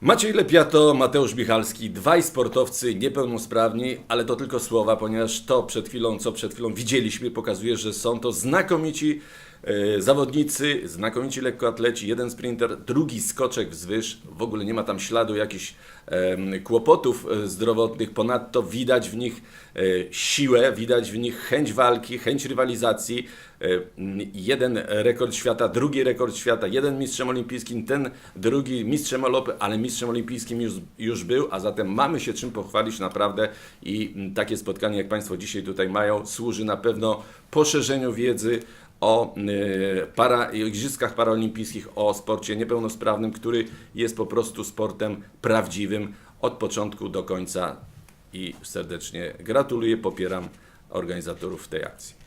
Maciej Lepiato, Mateusz Michalski, dwaj sportowcy niepełnosprawni, ale to tylko słowa, ponieważ to przed chwilą, co przed chwilą widzieliśmy, pokazuje, że są to znakomici zawodnicy, znakomici lekkoatleci, jeden sprinter, drugi skoczek wzwyż, w ogóle nie ma tam śladu jakichś kłopotów e, zdrowotnych, ponadto widać w nich e, siłę, widać w nich chęć walki, chęć rywalizacji, E, jeden rekord świata, drugi rekord świata, jeden mistrzem olimpijskim, ten drugi mistrzem Europy, ale mistrzem olimpijskim już, już był, a zatem mamy się czym pochwalić naprawdę. I takie spotkanie, jak Państwo dzisiaj tutaj mają, służy na pewno poszerzeniu wiedzy o y, para, Igrzyskach Paraolimpijskich, o sporcie niepełnosprawnym, który jest po prostu sportem prawdziwym od początku do końca i serdecznie gratuluję, popieram organizatorów tej akcji.